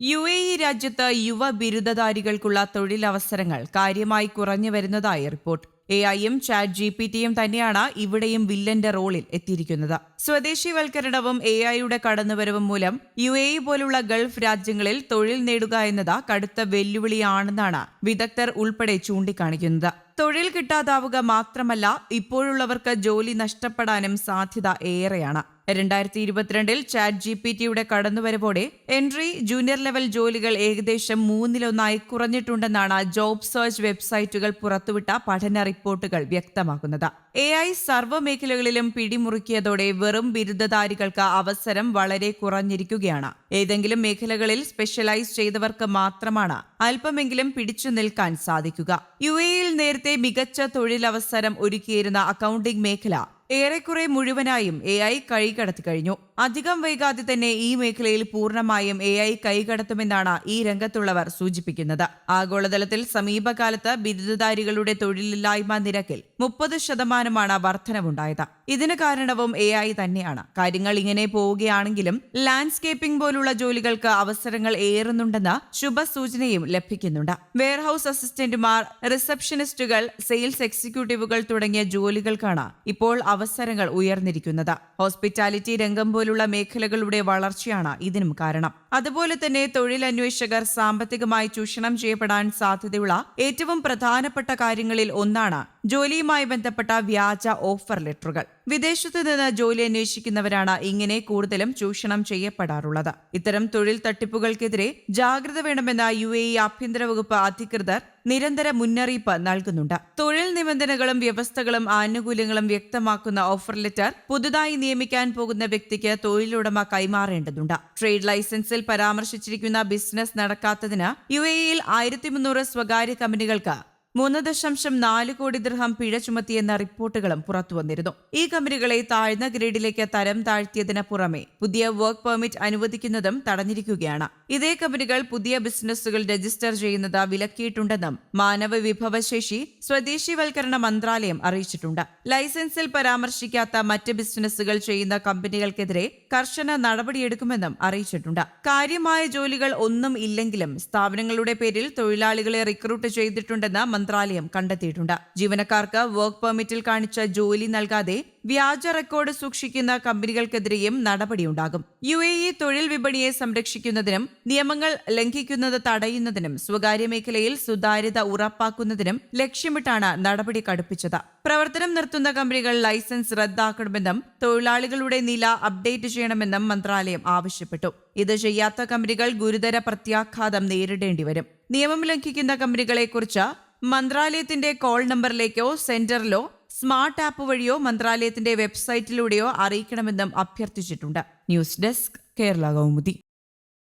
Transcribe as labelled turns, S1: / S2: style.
S1: U A E രാജ്യത്ത് യുവ ബിരുദധാരികൾക്കുള്ള തൊഴിലവസരങ്ങൾ കാര്യമായി കുറഞ്ഞു വരുന്നതായി റിപ്പോർട്ട്. എ ഐയും ചാറ്റ് ജി പി ടിയും തന്നെയാണ് ഇവിടെയും വില്ലന്റെ റോളിൽ എത്തിയിരിക്കുന്നത്. സ്വദേശിവൽക്കരണവും എ ഐയുടെ കടന്നുവരവും മൂലം യു എ ഇ പോലുള്ള ഗൾഫ് രാജ്യങ്ങളിൽ തൊഴിൽ നേടുക എന്നത് കടുത്ത വെല്ലുവിളിയാണെന്നാണ് വിദഗ്ധർ ഉൾപ്പെടെ ചൂണ്ടിക്കാണിക്കുന്നത്. തൊഴിൽ കിട്ടാതാവുക മാത്രമല്ല ഇപ്പോഴുള്ളവർക്ക് ജോലി നഷ്ടപ്പെടാനും സാധ്യത ഏറെയാണ്. രണ്ടായിരത്തി ഇരുപത്തിരണ്ടിൽ ചാറ്റ് ജി പി ടിയുടെ കടന്നുവരവോടെ എൻട്രി ജൂനിയർ ലെവൽ ജോലികൾ ഏകദേശം മൂന്നിലൊന്നായി കുറഞ്ഞിട്ടുണ്ടെന്നാണ് ജോബ് സെർച്ച് വെബ്സൈറ്റുകൾ പുറത്തുവിട്ട പഠന റിപ്പോർട്ടുകൾ വ്യക്തമാക്കുന്നത്. എ ഐ സർവമേഖലകളിലും പിടിമുറുക്കിയതോടെ വെറും ബിരുദധാരികൾക്ക് അവസരം വളരെ കുറഞ്ഞിരിക്കുകയാണ്. ഏതെങ്കിലും മേഖലകളിൽ സ്പെഷ്യലൈസ് ചെയ്തവർക്ക് മാത്രമാണ് അല്പമെങ്കിലും പിടിച്ചു നിൽക്കാൻ സാധിക്കുക. യു എയിൽ നേരത്തെ മികച്ച തൊഴിലവസരം ഒരുക്കിയിരുന്ന അക്കൗണ്ടിംഗ് മേഖല ഏറെക്കുറെ മുഴുവനായും എ ഐ കൈകടത്തി കഴിഞ്ഞു അധികം വൈകാതെ തന്നെ ഈ മേഖലയിൽ പൂർണമായും എ ഐ കൈകടത്തുമെന്നാണ് ഈ രംഗത്തുള്ളവർ സൂചിപ്പിക്കുന്നത്. ആഗോളതലത്തിൽ സമീപകാലത്ത് ബിരുദധാരികളുടെ തൊഴിലില്ലായ്മ നിരക്കിൽ മുപ്പത് ശതമാനമാണ് വർധനവുണ്ടായത്. ഇതിന് കാരണവും എ ഐ തന്നെയാണ്. കാര്യങ്ങൾ ഇങ്ങനെ പോവുകയാണെങ്കിലും ലാൻഡ്സ്കേപ്പിംഗ് പോലുള്ള ജോലികൾക്ക് അവസരങ്ങൾ ഏറുന്നുണ്ടെന്ന് ശുഭസൂചനയും ലഭിക്കുന്നുണ്ട്. വെയർഹൌസ് അസിസ്റ്റന്റുമാർ റിസപ്ഷനിസ്റ്റുകൾ സെയിൽസ് എക്സിക്യൂട്ടീവുകൾ തുടങ്ങിയ ജോലികൾക്കാണ് ഇപ്പോൾ അവസരങ്ങൾ ഉയർന്നിരിക്കുന്നത്. ഹോസ്പിറ്റാലിറ്റി രംഗം പോലുള്ള മേഖലകളുടെ വളർച്ചയാണ് ഇതിനും കാരണം. അതുപോലെ തന്നെ തൊഴിലന്വേഷകർ സാമ്പത്തികമായി ചൂഷണം ചെയ്യപ്പെടാൻ സാധ്യതയുള്ള ഏറ്റവും പ്രധാനപ്പെട്ട കാര്യങ്ങളിൽ ഒന്നാണ് ജോലിയുമായി ബന്ധപ്പെട്ട വ്യാജ ഓഫർ ലെറ്ററുകൾ. വിദേശത്തു നിന്ന് ജോലി അന്വേഷിക്കുന്നവരാണ് ഇങ്ങനെ കൂടുതലും ചൂഷണം ചെയ്യപ്പെടാറുള്ളത്. ഇത്തരം തൊഴിൽ തട്ടിപ്പുകൾക്കെതിരെ ജാഗ്രത വേണമെന്ന യു എ ഇ ആഭ്യന്തര വകുപ്പ് അധികൃതർ നിരന്തര മുന്നറിയിപ്പ് നൽകുന്നുണ്ട്. തൊഴിൽ നിബന്ധനകളും വ്യവസ്ഥകളും ആനുകൂല്യങ്ങളും വ്യക്തമാക്കുന്ന ഓഫർ ലെറ്റർ പുതുതായി നിയമിക്കാൻ പോകുന്ന വ്യക്തിക്ക് തൊഴിലുടമ കൈമാറേണ്ടതുണ്ട്. ട്രേഡ് ലൈസൻസിൽ പരാമർശിച്ചിരിക്കുന്ന ബിസിനസ് നടക്കാത്തതിന് യു എ ഇയിൽ ആയിരത്തി മുന്നൂറ് സ്വകാര്യ കമ്പനികൾക്ക് മൂന്ന് ദശാംശം നാല് കോടി ദൃഹം പിഴ ചുമത്തിയെന്ന റിപ്പോർട്ടുകളും പുറത്തുവന്നിരുന്നു. ഈ കമ്പനികളെ താഴ്ന്ന ഗ്രേഡിലേക്ക് തരം താഴ്ത്തിയതിന് പുറമെ പുതിയ വർക്ക് പെർമിറ്റ് അനുവദിക്കുന്നതും തടഞ്ഞിരിക്കുകയാണ്. ഇതേ കമ്പനികൾ പുതിയ ബിസിനസ്സുകൾ രജിസ്റ്റർ ചെയ്യുന്നത് വിലക്കിയിട്ടുണ്ടെന്നും മാനവ വിഭവശേഷി സ്വദേശിവൽക്കരണ മന്ത്രാലയം അറിയിച്ചിട്ടുണ്ട്. ലൈസൻസിൽ പരാമർശിക്കാത്ത മറ്റ് ബിസിനസ്സുകൾ ചെയ്യുന്ന കമ്പനികൾക്കെതിരെ കർശന നടപടിയെടുക്കുമെന്നും അറിയിച്ചിട്ടുണ്ട്. കാര്യമായ ജോലികൾ ഒന്നും ഇല്ലെങ്കിലും സ്ഥാപനങ്ങളുടെ പേരിൽ തൊഴിലാളികളെ റിക്രൂട്ട് ചെയ്തിട്ടുണ്ടെന്ന് മന്ത്രാലയം കണ്ടെത്തിയിട്ടുണ്ട്. ജീവനക്കാർക്ക് വർക്ക് പെർമിറ്റിൽ കാണിച്ച ജോലി നൽകാതെ വ്യാജ റെക്കോർഡ് സൂക്ഷിക്കുന്ന കമ്പനികൾക്കെതിരെയും നടപടിയുണ്ടാകും. യു എ ഇ തൊഴിൽ വിപണിയെ സംരക്ഷിക്കുന്നതിനും നിയമങ്ങൾ ലംഘിക്കുന്നത് തടയുന്നതിനും സ്വകാര്യ മേഖലയിൽ സുതാര്യത ഉറപ്പാക്കുന്നതിനും ലക്ഷ്യമിട്ടാണ് നടപടി കടുപ്പിച്ചത്. പ്രവർത്തനം നിർത്തുന്ന കമ്പനികൾ ലൈസൻസ് റദ്ദാക്കണമെന്നും തൊഴിലാളികളുടെ നില അപ്ഡേറ്റ് ചെയ്യണമെന്നും മന്ത്രാലയം ആവശ്യപ്പെട്ടു. ഇത് ചെയ്യാത്ത കമ്പനികൾ ഗുരുതര പ്രത്യാഘാതം നേരിടേണ്ടി വരും നിയമം ലംഘിക്കുന്ന കമ്പനികളെക്കുറിച്ച് മന്ത്രാലയത്തിന്റെ കോൾ നമ്പറിലേക്കോ സെന്ററിലോ സ്മാർട്ട് ആപ്പ് വഴിയോ മന്ത്രാലയത്തിന്റെ വെബ്സൈറ്റിലൂടെയോ അറിയിക്കണമെന്നും അഭ്യർത്ഥിച്ചിട്ടുണ്ട്. News desk Kerala Kaumudi.